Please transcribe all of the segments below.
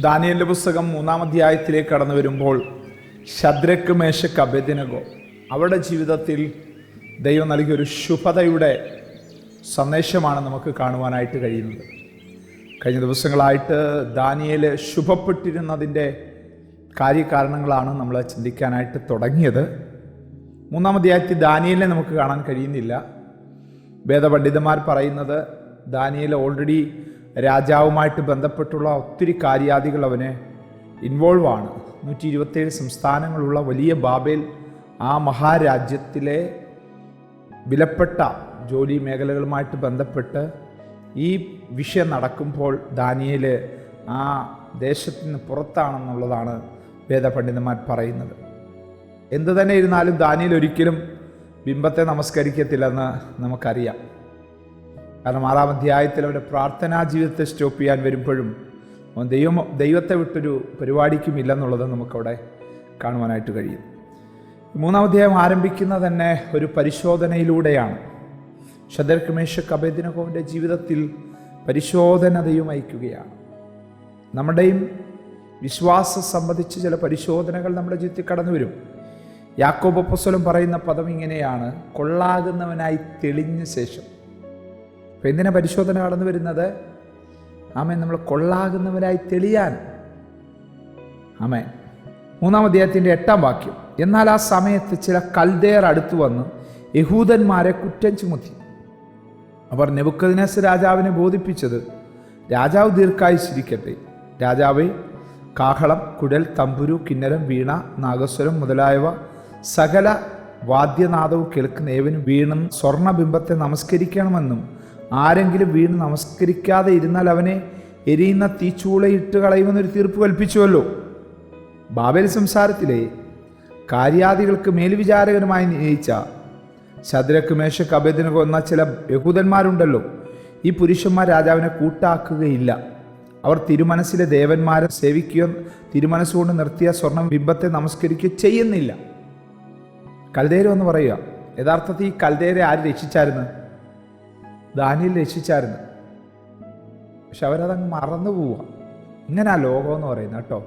ദാനിയലിന്റെ പുസ്തകം മൂന്നാം അധ്യായത്തിലേക്ക് കടന്നു വരുമ്പോൾ ശദ്രക്ക് മേശക്ക് കബദിനകോ അവരുടെ ജീവിതത്തിൽ ദൈവം നൽകിയ ഒരു ശുഭതയുടെ സന്ദേശമാണ് നമുക്ക് കാണുവാനായിട്ട് കഴിയുന്നത്. കഴിഞ്ഞ ദിവസങ്ങളായിട്ട് ദാനിയൽ ശുഭപ്പെട്ടിരുന്നതിന്റെ കാര്യകാരണങ്ങളാണ് നമ്മൾ ചിന്തിക്കാനായിട്ട് തുടങ്ങിയത്. മൂന്നാം അധ്യായത്തിൽ ദാനിയലിനെ നമുക്ക് കാണാൻ കഴിയുന്നില്ല. വേദപണ്ഡിതന്മാർ പറയുന്നത് ദാനിയൽ ഓൾറെഡി രാജാവുമായിട്ട് ബന്ധപ്പെട്ടുള്ള ഒത്തിരി കാര്യാദികൾ അവന് ഇൻവോൾവ് ആണ്. നൂറ്റി ഇരുപത്തേഴ് സംസ്ഥാനങ്ങളുള്ള വലിയ ബാബേൽ ആ മഹാരാജ്യത്തിലെ വിലപ്പെട്ട ജോലി മേഖലകളുമായിട്ട് ബന്ധപ്പെട്ട് ഈ വിഷയം നടക്കുമ്പോൾ ദാനിയേൽ ആ ദേശത്തിന് പുറത്താണെന്നുള്ളതാണ് വേദപണ്ഡിതന്മാർ പറയുന്നത്. എന്തു തന്നെ ഇരുന്നാലും ദാനിയേൽ ഒരിക്കലും ബിംബത്തെ നമസ്കരിക്കത്തില്ലെന്ന് നമുക്കറിയാം. കാരണം ആറാം അധ്യായത്തിൽ അവരുടെ പ്രാർത്ഥനാ ജീവിതത്തെ സ്റ്റോപ്പ് ചെയ്യാൻ വരുമ്പോഴും ദൈവം ദൈവത്തെ വിട്ടൊരു പരിപാടിക്കും ഇല്ലെന്നുള്ളത് നമുക്കവിടെ കാണുവാനായിട്ട് കഴിയും. മൂന്നാം അധ്യായം ആരംഭിക്കുന്നത് തന്നെ ഒരു പരിശോധനയിലൂടെയാണ്. ഷദർ മേഷക് അഭേദിനകോവിന്റെ ജീവിതത്തിൽ പരിശോധന ദൈവം അയക്കുകയാണ്. നമ്മുടെയും വിശ്വാസം സംബന്ധിച്ച് ചില പരിശോധനകൾ നമ്മുടെ ജീവിതത്തിൽ കടന്നു വരും. യാക്കോബ് അപ്പസ്വലം പറയുന്ന പദം ഇങ്ങനെയാണ് കൊള്ളാകുന്നവനായി തെളിഞ്ഞ ശേഷം. അപ്പം എന്തിനാ പരിശോധന കടന്നു വരുന്നത്? ആമേൻ നമ്മൾ കൊള്ളാകുന്നവരായി തെളിയാൻ. ആമേ മൂന്നാം അധ്യായത്തിന്റെ എട്ടാം വാക്യം. എന്നാൽ ആ സമയത്ത് ചില കൽദേർ അടുത്തു വന്ന് യഹൂദന്മാരെ കുറ്റം ചുമത്തി. അവർ നെബുക്കദിനസ് രാജാവിനെ ബോധിപ്പിച്ചത് രാജാവ് ദീർഘായുസിരിക്കട്ടെ രാജാവെ കാഹളം കുഴൽ തമ്പുരു കിന്നരം വീണ നാഗസ്വരം മുതലായവ സകല വാദ്യനാദവും കേൾക്കുന്ന ഏവനും വീണും സ്വർണബിംബത്തെ നമസ്കരിക്കണമെന്നും ആരെങ്കിലും വീണ് നമസ്കരിക്കാതെ ഇരുന്നാൽ അവനെ എരിയുന്ന തീച്ചൂളയിട്ട് കളയുമെന്നൊരു തീർപ്പ് കൽപ്പിച്ചുവല്ലോ. ബാബേൽ സംസാരത്തിലെ കാര്യാദികൾക്ക് മേൽവിചാരകനുമായി നിയയിച്ച ശദ്രക്ക് മേശക്ക് അഭേദനകോ എന്ന ചില യഹൂദന്മാരുണ്ടല്ലോ. ഈ പുരുഷന്മാർ രാജാവിനെ കൂട്ടാക്കുകയില്ല. അവർ തിരുമനസ്സിലെ ദേവന്മാരെ സേവിക്കുകയോ തിരുമനസ്സുകൊണ്ട് നിർത്തിയ സ്വർണം ബിംബത്തെ നമസ്കരിക്കുകയോ ചെയ്യുന്നില്ല. കൽദേരം എന്ന് പറയുക. യഥാർത്ഥത്തിൽ ഈ കൽദേരെ ആര് രക്ഷിച്ചായിരുന്നു? ദാനിയിൽ രക്ഷിച്ചായിരുന്നു. പക്ഷെ അവരതങ്ങ് മറന്നു പോവുക. ഇങ്ങനെ ആ ലോകം എന്ന് പറയുന്നത് കേട്ടോ.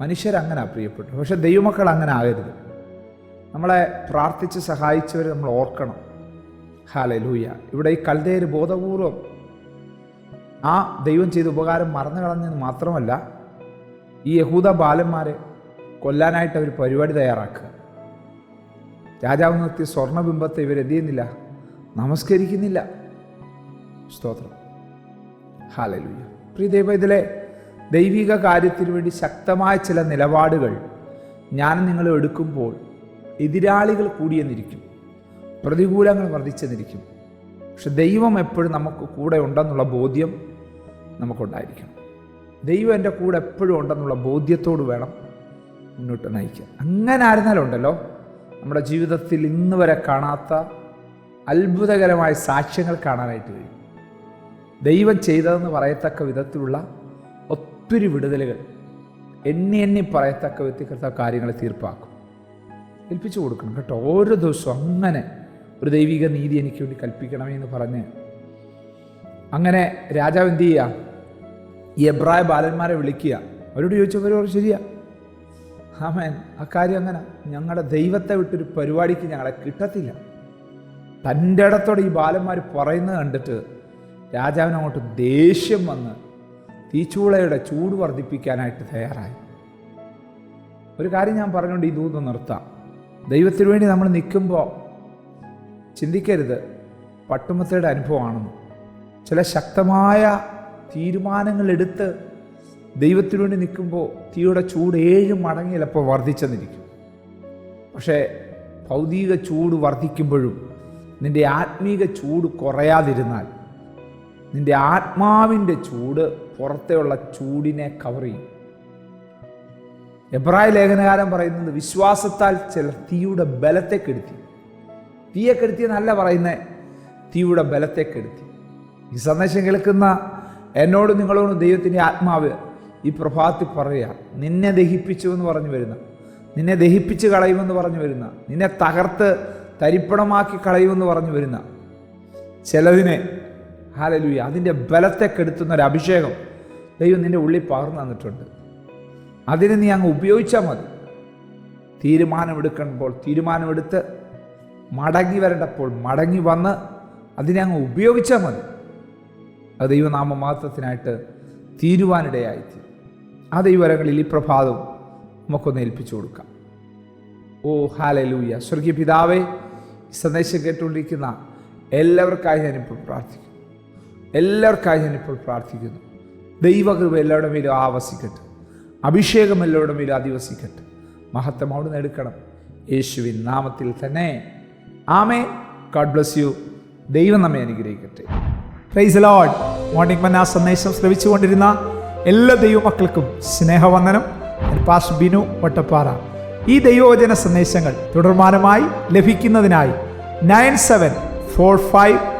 മനുഷ്യരങ്ങനെ പ്രിയപ്പെട്ടു പക്ഷെ ദൈവമക്കൾ അങ്ങനെ ആകരുത്. നമ്മളെ പ്രാർത്ഥിച്ച് സഹായിച്ചവർ നമ്മൾ ഓർക്കണം. ഹാല ലൂയ ഇവിടെ ഈ കൽതേര് ബോധപൂർവം ആ ദൈവം ചെയ്ത ഉപകാരം മറന്നു കളഞ്ഞെന്ന് മാത്രമല്ല ഈ യഹൂദ ബാലന്മാരെ കൊല്ലാനായിട്ട് അവർ പരിപാടി തയ്യാറാക്കുക. രാജാവ് നിർത്തിയ സ്വർണബിംബത്തെ ഇവർ എന്ത് ചെയ്യുന്നില്ല? നമസ്കരിക്കുന്നില്ല. സ്തോത്രം. ഹാലലുയ്യ പ്രിയ ദൈവ ഇതിലെ ദൈവിക കാര്യത്തിന് വേണ്ടി ശക്തമായ ചില നിലപാടുകൾ ഞാൻ നിങ്ങൾ എടുക്കുമ്പോൾ എതിരാളികൾ കൂടിയെന്നിരിക്കും. പ്രതികൂലങ്ങൾ വർദ്ധിച്ചെന്നിരിക്കും. പക്ഷെ ദൈവം എപ്പോഴും നമുക്ക് കൂടെ ഉണ്ടെന്നുള്ള ബോധ്യം നമുക്കുണ്ടായിരിക്കണം. ദൈവം എന്റെ കൂടെ എപ്പോഴും ഉണ്ടെന്നുള്ള ബോധ്യത്തോട് വേണം മുന്നോട്ട് നയിക്കുക അങ്ങനെ ആയിരുന്നാലും ഉണ്ടല്ലോ നമ്മുടെ ജീവിതത്തിൽ ഇന്ന് വരെ കാണാത്ത അത്ഭുതകരമായ സാക്ഷ്യങ്ങൾ കാണാനായിട്ട് കഴിയും. ദൈവം ചെയ്തതെന്ന് പറയത്തക്ക വിധത്തിലുള്ള ഒത്തിരി വിടുതലുകൾ എണ്ണി എണ്ണി പറയത്തക്ക വ്യക്തികൃത കാര്യങ്ങളെ തീർപ്പാക്കും. ഏൽപ്പിച്ചു കൊടുക്കണം കേട്ടോ. ഓരോ ദിവസവും അങ്ങനെ ഒരു ദൈവിക നീതി എനിക്ക് വേണ്ടി കൽപ്പിക്കണമേ എന്ന് പറഞ്ഞ് അങ്ങനെ രാജാവ് എന്ത് ചെയ്യുക ഈ എബ്രായ ബാലന്മാരെ വിളിക്കുക. അവരോട് ചോദിച്ചവർ പറഞ്ഞു ശരിയാ? ആമേൻ. ആ കാര്യം അങ്ങനെ. ഞങ്ങളുടെ ദൈവത്തെ വിട്ടൊരു പരിപാടിക്ക് ഞങ്ങളെ കിട്ടത്തില്ല. തന്റെ ഇടത്തോടെ ഈ ബാലന്മാർ പറയുന്നത് കണ്ടിട്ട് രാജാവിന് അങ്ങോട്ട് ദേഷ്യം വന്ന് തീച്ചൂളയുടെ ചൂട് വർദ്ധിപ്പിക്കാനായിട്ട് തയ്യാറായി. ഒരു കാര്യം ഞാൻ പറഞ്ഞുകൊണ്ട് ഈ ദൂത് നിർത്താം. ദൈവത്തിന് വേണ്ടി നമ്മൾ നിൽക്കുമ്പോൾ ചിന്തിക്കരുത്. പട്ടുമത്തയുടെ അനുഭവമാണെന്ന്. ചില ശക്തമായ തീരുമാനങ്ങൾ എടുത്ത് ദൈവത്തിനു വേണ്ടി നിൽക്കുമ്പോൾ തീയുടെ ചൂട് ഏഴ് മടങ്ങി ചിലപ്പോൾ വർദ്ധിച്ചെന്നിരിക്കും. പക്ഷേ ഭൗതിക ചൂട് വർദ്ധിക്കുമ്പോഴും നിന്റെ ആത്മീക ചൂട് കുറയാതിരുന്നാൽ നിന്റെ ആത്മാവിന്റെ ചൂട് പുറത്തെയുള്ള ചൂടിനെ കവർ ചെയ്യും. എബ്രായ ലേഖനകാരൻ പറയുന്നത് വിശ്വാസത്താൽ ചില തീയുടെ ബലത്തെ കെടുത്തി. തീയെ കെടുത്തിയെന്നല്ല പറയുന്നത് തീയുടെ ബലത്തെ കെടുത്തി. ഈ സന്ദേശം കേൾക്കുന്ന എന്നോട് നിങ്ങളോട് ദൈവത്തിന്റെ ആത്മാവ് ഈ പ്രഭാതത്തിൽ പറയുക നിന്നെ ദഹിപ്പിച്ചു എന്ന് പറഞ്ഞു വരുന്ന നിന്നെ ദഹിപ്പിച്ച് കളയുമെന്ന് പറഞ്ഞു വരുന്ന നിന്നെ തകർത്ത് തരിപ്പണമാക്കി കളയുമെന്ന് പറഞ്ഞു വരുന്ന ചിലതിനെ ഹാലലുയ. അതിന്റെ ബലത്തെ കെടുത്തുന്ന ഒരു അഭിഷേകം. ദൈവം നിന്റെ ഉള്ളിൽ പകർന്നു തന്നിട്ടുണ്ട്. അതിനെ നീ അങ്ങ് ഉപയോഗിച്ചാൽ മതി. തീരുമാനമെടുക്കുമ്പോൾ തീരുമാനമെടുത്ത് മടങ്ങി വരേണ്ടപ്പോൾ മടങ്ങി വന്ന് അതിനെ അങ്ങ് ഉപയോഗിച്ചാൽ മതി. അത് ദൈവനാമ മാത്രത്തിനായിട്ട് തീരുവാനിടയായിത്തീരും ആ ദൈവരങ്ങളിൽ ഈ പ്രഭാതവും നമുക്കൊന്ന് ഏൽപ്പിച്ചു കൊടുക്കാം. ഓ ഹാലലൂയ. സ്വർഗീയ പിതാവേ സന്ദേശം കേട്ടുകൊണ്ടിരിക്കുന്ന എല്ലാവർക്കായി ഞാനിപ്പോൾ പ്രാർത്ഥിക്കുന്നു. എല്ലാവർക്കായി ഞാനിപ്പോൾ പ്രാർത്ഥിക്കുന്നു. ദൈവകൃപ എല്ലാവരുടെ മേലും ആവസിക്കട്ടെ. അഭിഷേകം എല്ലാവരുടെ മേലും അധിവസിക്കട്ടെ. മഹത്വം അവിടുന്ന് എടുക്കണം. യേശുവിൻ നാമത്തിൽ തന്നെ. ആമേ ഗാഡ് ബ്ലസ് യു ദൈവം നമ്മെ അനുഗ്രഹിക്കട്ടെ. പ്രൈസ് ലോഡ് മോർണിംഗ് മന്ന സന്ദേശം ശ്രവിച്ചുകൊണ്ടിരുന്ന എല്ലാ ദൈവമക്കൾക്കും സ്നേഹവന്ദനം. പാസ് ബിനു വട്ടപ്പാറ ഈ ദൈവവചന സന്ദേശങ്ങൾ തുടർമാനമായി ലഭിക്കുന്നതിനായി nine seven four five